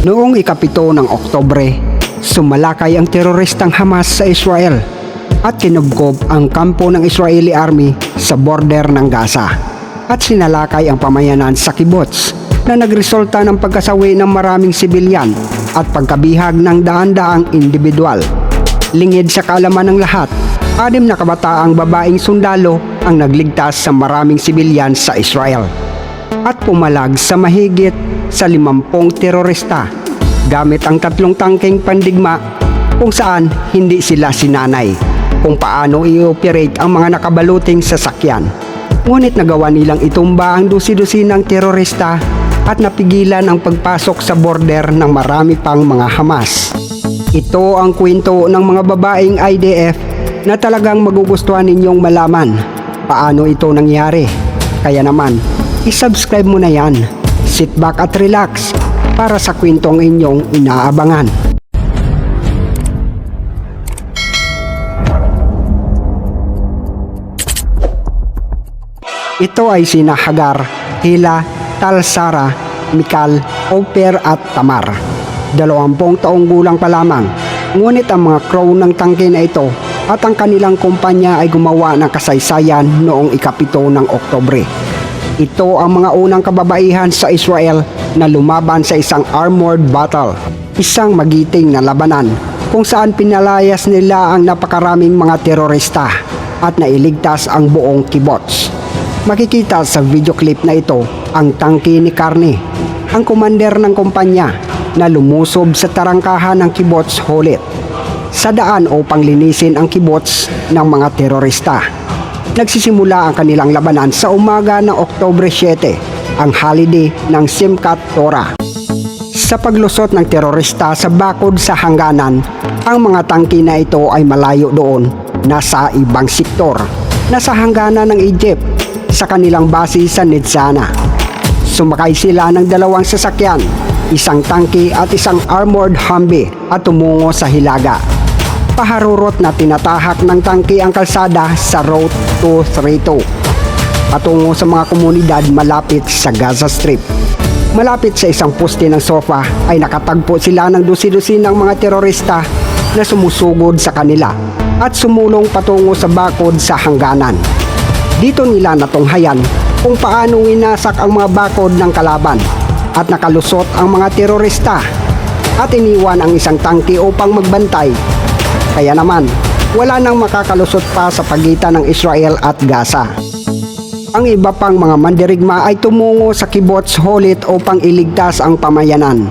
Noong ikapito ng Oktobre, sumalakay ang teroristang Hamas sa Israel at kinubkob ang kampo ng Israeli Army sa border ng Gaza at sinalakay ang pamayanan sa kibbutz na nagresulta ng pagkasawi ng maraming sibilyan at pagkabihag ng daan-daang individual. Lingid sa kaalaman ng lahat, anim na kabataang babaeng sundalo ang nagligtas sa maraming sibilyan sa Israel at pumalag sa mahigit sa limampung terorista gamit ang tatlong tangkeng pandigma kung saan hindi sila sinanay kung paano i-operate ang mga nakabaluting sasakyan. Ngunit nagawa nilang itumba ang dusi-dusi ng terorista at napigilan ang pagpasok sa border ng marami pang mga Hamas. Ito ang kwento ng mga babaeng IDF na talagang magugustuhan ninyong malaman paano ito nangyari. Kaya naman, isubscribe mo na yan. Sit back at relax para sa kwentong inyong inaabangan. Ito ay sina Hagar, Hila, Talsara, Mikal, Oper at Tamar. Dalawampung taong gulang pa lamang. Ngunit ang mga crow ng tangke na ito at ang kanilang kumpanya ay gumawa ng kasaysayan noong ikapito ng Oktobre. Ito ang mga unang kababaihan sa Israel na lumaban sa isang armored battle, isang magiting na labanan kung saan pinalayas nila ang napakaraming mga terorista at nailigtas ang buong kibots. Makikita sa video clip na ito ang tangke ni Carne, ang komander ng kumpanya na lumusob sa tarangkahan ng kibots Holit sa daan upang linisin ang kibots ng mga terorista. Nagsisimula ang kanilang labanan sa umaga ng Oktobre 7, ang holiday ng Simchat Torah. Sa paglusot ng terorista sa bakod sa hangganan, ang mga tangki na ito ay malayo doon, nasa ibang sektor, nasa hangganan ng Egypt, sa kanilang base sa Nitzana. Sumakay sila ng dalawang sasakyan, isang tangki at isang armored Humvee at tumungo sa Hilaga. Paharurot na tinatahak ng tangki ang kalsada sa Road 232 patungo sa mga komunidad malapit sa Gaza Strip. Malapit sa isang poste ng sofa ay nakatagpo sila ng dusi-dusi ng mga terorista na sumusugod sa kanila at sumulong patungo sa bakod sa hangganan. Dito nila natunghayan kung paano winasak ang mga bakod ng kalaban at nakalusot ang mga terorista at iniwan ang isang tangke upang magbantay. Kaya naman, wala nang makakalusot pa sa pagitan ng Israel at Gaza. Ang iba pang mga mandirigma ay tumungo sa kibots Holit upang iligtas ang pamayanan.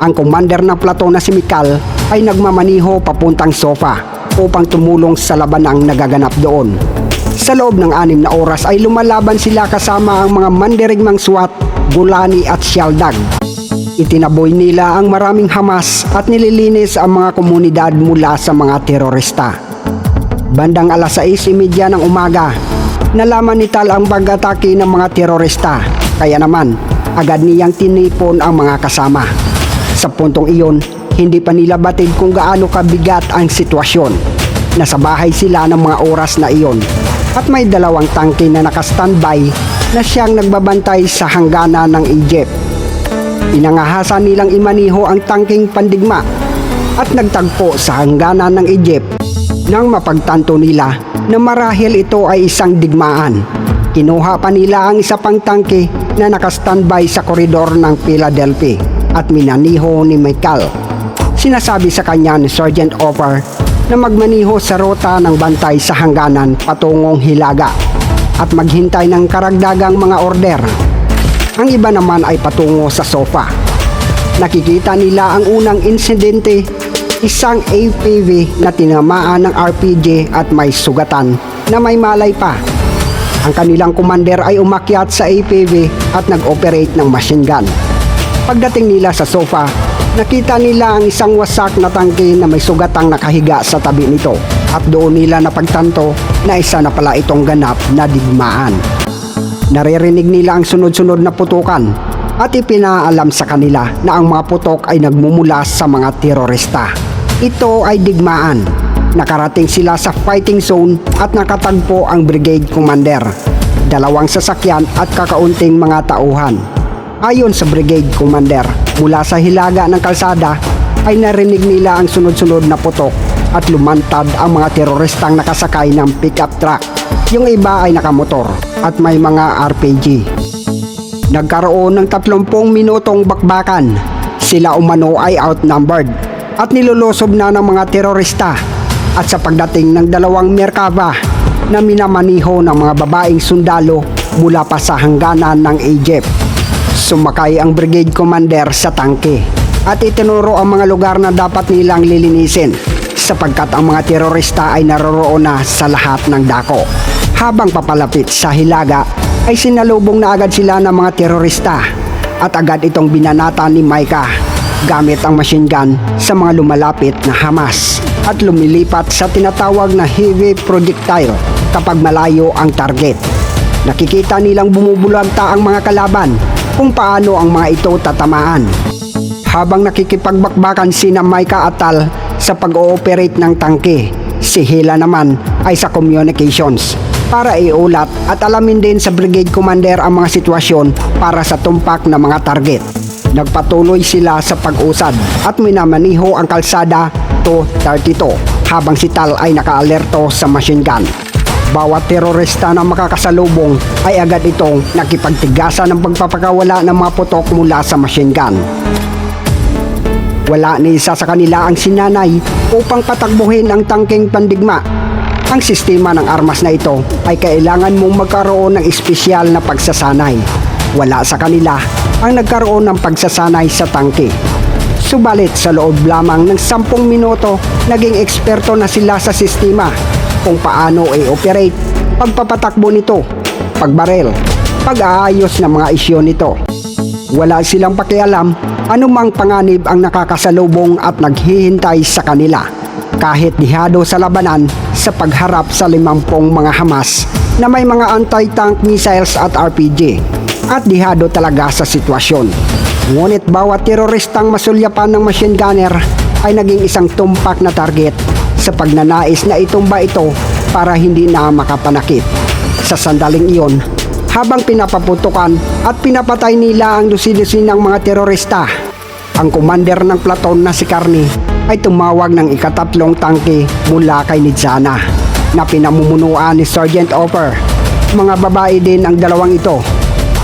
Ang commander ng plato na si Mikal ay nagmamaniho papuntang sofa upang tumulong sa labanang nagaganap doon. Sa loob ng anim na oras ay lumalaban sila kasama ang mga mandirigmang SWAT, Gulani at Shaldag. Itinaboy nila ang maraming Hamas at nililinis ang mga komunidad mula sa mga terorista. Bandang alas 6.30 ng umaga, nalaman ni Tal ang pag-atake ng mga terorista. Kaya naman, agad niyang tinipon ang mga kasama. Sa puntong iyon, hindi pa nila batid kung gaano kabigat ang sitwasyon. Nasa bahay sila ng mga oras na iyon at may dalawang tangke na nakastandby na siyang nagbabantay sa hangganan ng Egypt. Pinangahasan nilang imaniho ang tangking pandigma at nagtagpo sa hangganan ng Egypt nang mapagtanto nila na marahil ito ay isang digmaan. Kinuha pa nila ang isa pang tangke na nakastandby sa koridor ng Philadelphia at minaniho ni Michael. Sinasabi sa kanya ni Sergeant Offer na magmaniho sa rota ng bantay sa hangganan patungong Hilaga at maghintay ng karagdagang mga order. Ang iba naman ay patungo sa sofa. Nakikita nila ang unang insidente, isang APV na tinamaan ng RPG at may sugatan na may malay pa. Ang kanilang commander ay umakyat sa APV at nag-operate ng machine gun. Pagdating nila sa sofa, nakita nila ang isang wasak na tangke na may sugatang nakahiga sa tabi nito at doon nila napagtanto na isa na pala itong ganap na digmaan. Naririnig nila ang sunod-sunod na putukan at ipinaalam sa kanila na ang mga putok ay nagmumula sa mga terorista. Ito ay digmaan. Nakarating sila sa fighting zone at nakatagpo ang brigade commander, dalawang sasakyan at kakaunting mga tauhan. Ayon sa brigade commander, mula sa hilaga ng kalsada ay narinig nila ang sunod-sunod na putok at lumantad ang mga teroristang nakasakay ng pickup truck. Yung iba ay nakamotor at may mga RPG. Nagkaroon ng 30 minutong bakbakan. Sila umano ay outnumbered at nilulusob na ng mga terorista at sa pagdating ng dalawang Merkava na minamaniho ng mga babaeng sundalo mula pa sa hangganan ng Egypt. Sumakay ang brigade commander sa tangke at itinuro ang mga lugar na dapat nilang lilinisin sapagkat ang mga terorista ay naroroon na sa lahat ng dako. Habang papalapit sa Hilaga ay sinalubong na agad sila ng mga terorista at agad itong binanata ni Micah gamit ang machine gun sa mga lumalapit na Hamas at lumilipat sa tinatawag na heavy projectile kapag malayo ang target. Nakikita nilang bumubulagta ang mga kalaban kung paano ang mga ito tatamaan. Habang nakikipagbakbakan sina Micah at Tal sa pag-ooperate ng tangke, si Hila naman ay sa communications para iulat at alamin din sa brigade commander ang mga sitwasyon para sa tumpak na mga target. Nagpatuloy sila sa pag-usad at minamaniho ang kalsada to 32 habang si Tal ay nakaalerto sa machine gun. Bawat terorista na makakasalubong ay agad itong nakipagtigasan ng pagpapakawala ng mga putok mula sa machine gun. Wala ni isa sa kanila ang sinanay upang patakbuhin ang tangking pandigma. Ang sistema ng armas na ito ay kailangan mong magkaroon ng espesyal na pagsasanay. Wala sa kanila ang nagkaroon ng pagsasanay sa tangke. Subalit sa loob lamang ng 10 minuto, naging eksperto na sila sa sistema kung paano i-operate, pagpapatakbo nito, pagbarel, pag-aayos ng mga isyo nito. Wala silang pakialam anumang panganib ang nakakasalubong at naghihintay sa kanila. Kahit dihado sa labanan sa pagharap sa limampung mga Hamas na may mga anti-tank missiles at RPG at dihado talaga sa sitwasyon. Ngunit bawat teroristang masulyapan ng machine gunner ay naging isang tumpak na target sa pagnanais na itumba ito para hindi na makapanakit. Sa sandaling iyon, habang pinapaputukan at pinapatay nila ang dusi-dusinang mga terorista. Ang commander ng platon na si Carney ay tumawag ng ikatatlong tangke mula kay Nidzana na pinamumunuan ni Sergeant Offer. Mga babae din ang dalawang ito.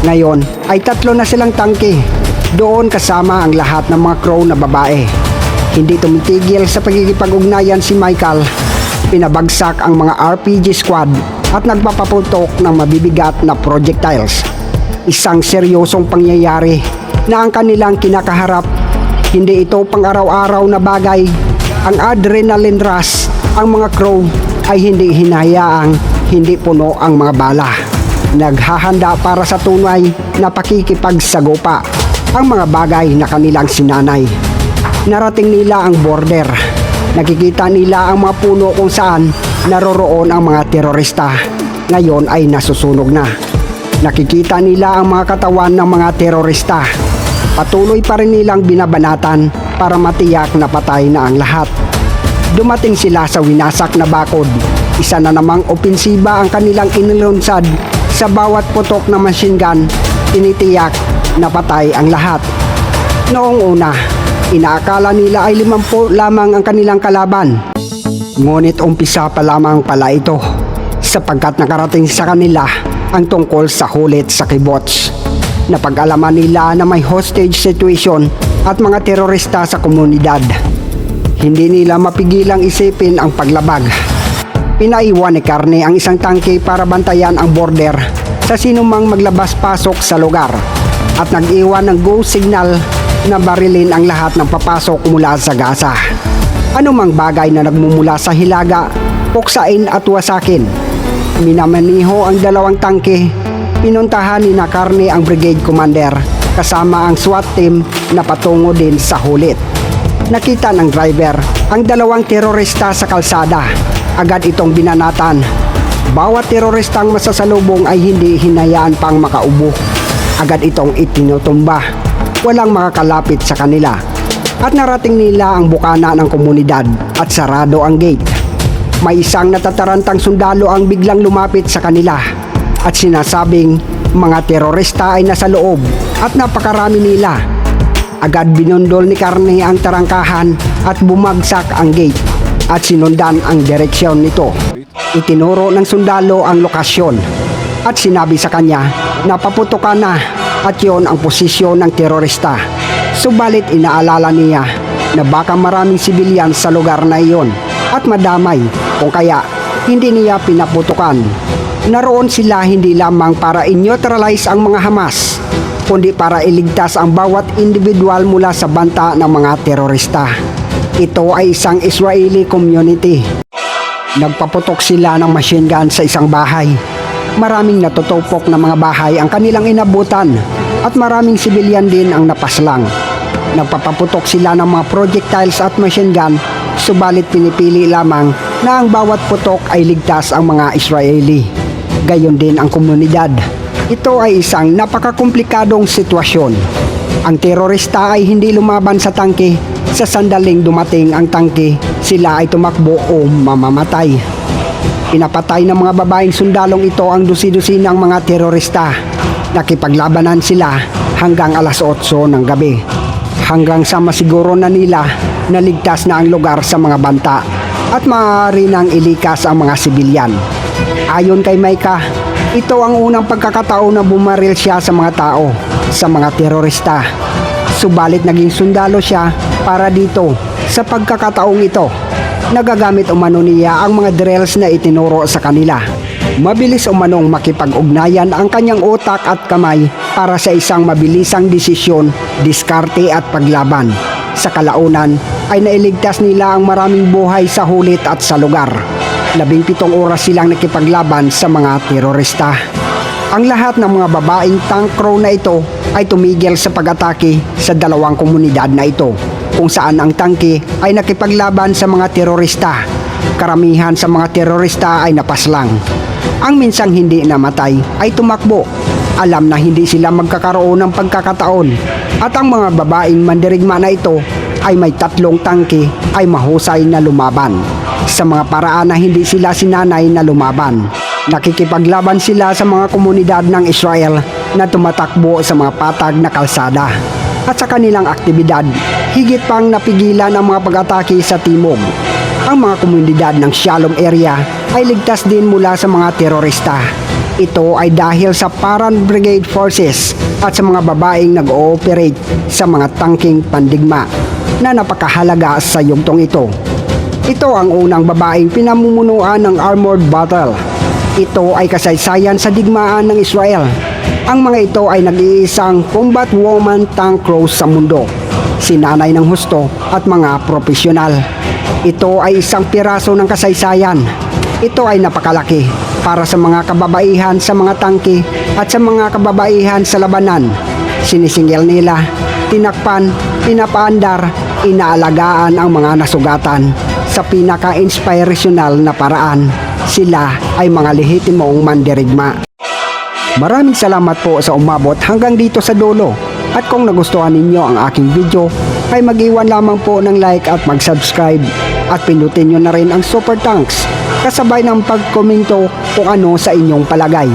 Ngayon ay tatlo na silang tangke. Doon kasama ang lahat ng mga crow na babae. Hindi tumitigil sa pagkikipag-ugnayan si Michael. Pinabagsak ang mga RPG squad at nagpapaputok ng mabibigat na projectiles. Isang seryosong pangyayari na ang kanilang kinakaharap. Hindi ito pang araw-araw na bagay. Ang adrenaline rush, ang mga crow ay hindi hinayaang hindi puno ang mga bala. Naghahanda para sa tunay na pakikipagsagupa ang mga bagay na kanilang sinanay. Narating nila ang border. Nakikita nila ang mga puno kung saan naroroon ang mga terorista. Ngayon ay nasusunog na. Nakikita nila ang mga katawan ng mga terorista. Patuloy pa rin nilang binabanatan para matiyak na patay na ang lahat. Dumating sila sa winasak na bakod. Isa na namang opensiba ang kanilang inilunsad sa bawat putok na machine gun. Tinitiyak na patay ang lahat. Noong una, inaakala nila ay limampu lamang ang kanilang kalaban. Ngunit umpisa pa lamang pala ito sapagkat nakarating sa kanila ang tungkol sa hulit sa kibots. Napag-alaman nila na may hostage situation at mga terorista sa komunidad. Hindi nila mapigilang isipin ang paglabag. Pinaiwan ni Carne ang isang tangke para bantayan ang border sa sinumang maglabas-pasok sa lugar at nag-iwan ng go signal na barilin ang lahat ng papasok mula sa Gaza. Anumang bagay na nagmumula sa hilaga, puksain at wasakin. Minamaniho ang dalawang tangke. Pinuntahan ni Nakarne ang brigade commander kasama ang SWAT team na patungo din sa hulit. Nakita ng driver ang dalawang terorista sa kalsada. Agad itong binanatan. Bawat teroristang masasalubong ay hindi hinayaan pang makaubo. Agad itong itinutumba. Walang makakalapit sa kanila. At narating nila ang bukana ng komunidad at sarado ang gate. May isang natatarantang sundalo ang biglang lumapit sa kanila at sinasabing mga terorista ay nasa loob at napakarami nila. Agad binundol ni Carney ang tarangkahan at bumagsak ang gate at sinundan ang direksyon nito. Itinuro ng sundalo ang lokasyon at sinabi sa kanya na paputukan na at yon ang posisyon ng terorista. Subalit inaalala niya na baka maraming sibilyan sa lugar na iyon at madamay kung kaya hindi niya pinaputukan. Naroon sila hindi lamang para i-neutralize ang mga Hamas, kundi para iligtas ang bawat individual mula sa banta ng mga terorista. Ito ay isang Israeli community. Nagpaputok sila ng machine gun sa isang bahay. Maraming natutupok na mga bahay ang kanilang inabutan at maraming sibilyan din ang napaslang. Nagpapaputok sila ng mga projectiles at machine gun subalit pinipili lamang na ang bawat putok ay ligtas ang mga Israeli. Gayon din ang komunidad. Ito ay isang napakakomplikadong sitwasyon. Ang terorista ay hindi lumaban sa tangke. Sa sandaling dumating ang tangke, sila ay tumakbo o mamamatay. Pinapatay ng mga babaeng sundalong ito ang dusi-dusi ng mga terorista. Nakipaglabanan sila hanggang alas 8 ng gabi. Hanggang sa masiguro na nila na ligtas na ang lugar sa mga banta at maaari nang ilikas ang mga sibilyan. Ayon kay Maika, ito ang unang pagkakataon na bumaril siya sa mga tao, sa mga terorista. Subalit naging sundalo siya para dito sa pagkakataong ito. Nagagamit umano niya ang mga drills na itinuro sa kanila. Mabilis umanong makipag-ugnayan ang kanyang utak at kamay para sa isang mabilisang desisyon, diskarte at paglaban. Sa kalaunan ay nailigtas nila ang maraming buhay sa hulit at sa lugar. Labing pitong oras silang nakipaglaban sa mga terorista. Ang lahat ng mga babaeng tank crew na ito ay tumigil sa pag-atake sa dalawang komunidad na ito kung saan ang tangke ay nakipaglaban sa mga terorista. Karamihan sa mga terorista ay napaslang. Ang minsang hindi namatay ay tumakbo. Alam na hindi sila magkakaroon ng pagkakataon at ang mga babaeng mandirigma na ito ay may tatlong tangke ay mahusay na lumaban. Sa mga paraan na hindi sila sinanay na lumaban. Nakikipaglaban sila sa mga komunidad ng Israel na tumatakbo sa mga patag na kalsada. At sa kanilang aktibidad, higit pang napigilan ang mga pag-atake sa timog. Ang mga komunidad ng Shalom area ay ligtas din mula sa mga terorista. Ito ay dahil sa Paran Brigade Forces at sa mga babaeng nag-ooperate sa mga tangking pandigma na napakahalaga sa yugtong ito. Ito ang unang babaeng pinamumunuan ng armored battle. Ito ay kasaysayan sa digmaan ng Israel. Ang mga ito ay nag-iisang combat woman tank crew sa mundo. Sinanay ng husto at mga profesional. Ito ay isang piraso ng kasaysayan. Ito ay napakalaki para sa mga kababaihan sa mga tangke at sa mga kababaihan sa labanan. Sinisingil nila, tinakpan, pinapaandar, inaalagaan ang mga nasugatan sa pinaka-inspirational na paraan. Sila ay mga lehitimong mandirigma. Maraming salamat po sa umabot hanggang dito sa dulo. At kung nagustuhan ninyo ang aking video, ay mag-iwan lamang po ng like at mag-subscribe. At pindutin nyo na rin ang super thanks kasabay ng pagkomento kung ano sa inyong palagay.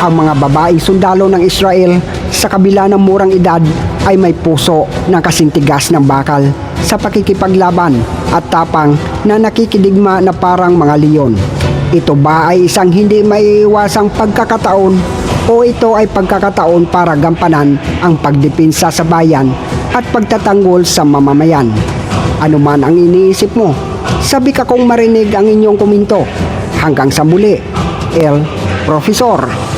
Ang mga babaeng sundalo ng Israel sa kabila ng murang edad ay may puso ng kasintigas ng bakal sa pakikipaglaban at tapang na nakikidigma na parang mga leon. Ito ba ay isang hindi maiiwasang pagkakataon o ito ay pagkakataon para gampanan ang pagdepensa sa bayan at pagtatanggol sa mamamayan? Ano man ang iniisip mo, sabi ka kong marinig ang inyong komento. Hanggang sa muli, El Profesor.